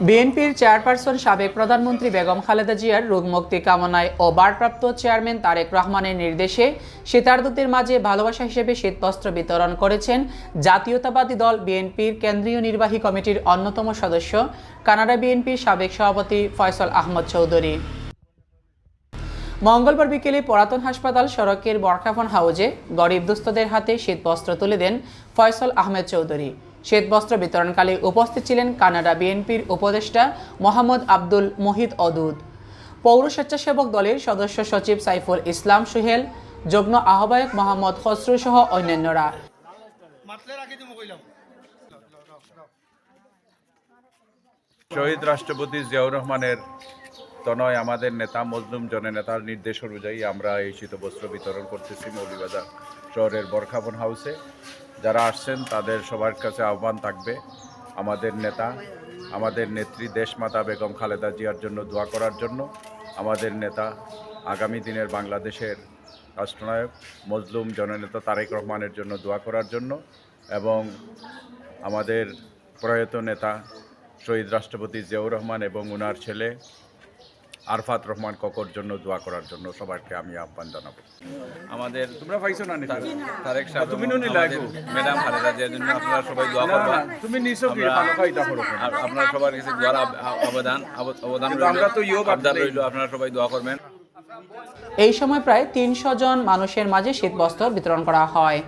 বিএনপির চেয়ারপারসন সাবেক প্রধানমন্ত্রী বেগম খালেদা জিয়ার রোগমুক্তি কামনায় ও বারপ্রাপ্ত চেয়ারম্যান তারেক রহমানের নির্দেশে শীতার্থদের মাঝে ভালোবাসা হিসেবে শীতবস্ত্র বিতরণ করেছেন জাতীয়তাবাদী দল বিএনপির কেন্দ্রীয় নির্বাহী কমিটির অন্যতম সদস্য কানাডা বিএনপির সাবেক সভাপতি ফয়সল আহমদ চৌধুরী। মঙ্গলবার বিকেলে পুরাতন হাসপাতাল সড়কের বরখাফন হাউজে গরিব দুস্থদের হাতে শীতবস্ত্র তুলে দেন ফয়সল আহমেদ চৌধুরী। শীতবস্ত্র বিতরণকালে উপস্থিত ছিলেন কানাডা বিএনপির উপদেষ্টা মোহাম্মদ আব্দুল মোহিত অদুদ পৌর স্বেচ্ছাসেবক দলের সদস্য সচিব সাইফুল ইসলাম সুহেল, যুগ্ম আহ্বায়ক মোহাম্মদ খসরু সহ অন্যান্যরা। শহীদ রাষ্ট্রপতি জিয়াউর রহমানের তনয় আমাদের নেতা, মজলুম জননেতার নির্দেশ অনুযায়ী আমরা এই শীতবস্ত্র বিতরণ করতেছি মৌলিবাজার শহরের বরখাবন হাউসে যারা আসছেন, তাদের সবার কাছে আহ্বান থাকবে। আমাদের নেতা, আমাদের নেত্রী দেশমাতা বেগম খালেদা জিয়ার জন্য দোয়া করার জন্য। আমাদের নেতা, আগামী দিনের বাংলাদেশের রাষ্ট্রনায়ক, মজলুম জননেতা তারেক রহমানের জন্য দোয়া করার জন্য এবং আমাদের প্রয়াত নেতা শহীদ রাষ্ট্রপতি জিয়াউর রহমান এবং ওনার ছেলে আরফাত রহমান ককর জন্য দোয়া করার জন্য সবাইকে আমি আহ্বান জানাব। আমাদের তোমরা পাইছো না তারেক সাহেব তুমি নুনি লাগো। ম্যাডাম খালেদা জিয়ার জন্য আপনারা সবাই দোয়া করবেন। তুমি নিছো কি? ভালো খাইতা করো আপনারা সবার কাছে দোয়ার অবদান অবদান আমরা তো ইয়েও আবদার ভাবতে রইল আপনারা সবাই দোয়া করবেন। এই সময় প্রায় তিনশো জন মানুষের মাঝে শীতবস্ত্র বিতরণ করা হয়।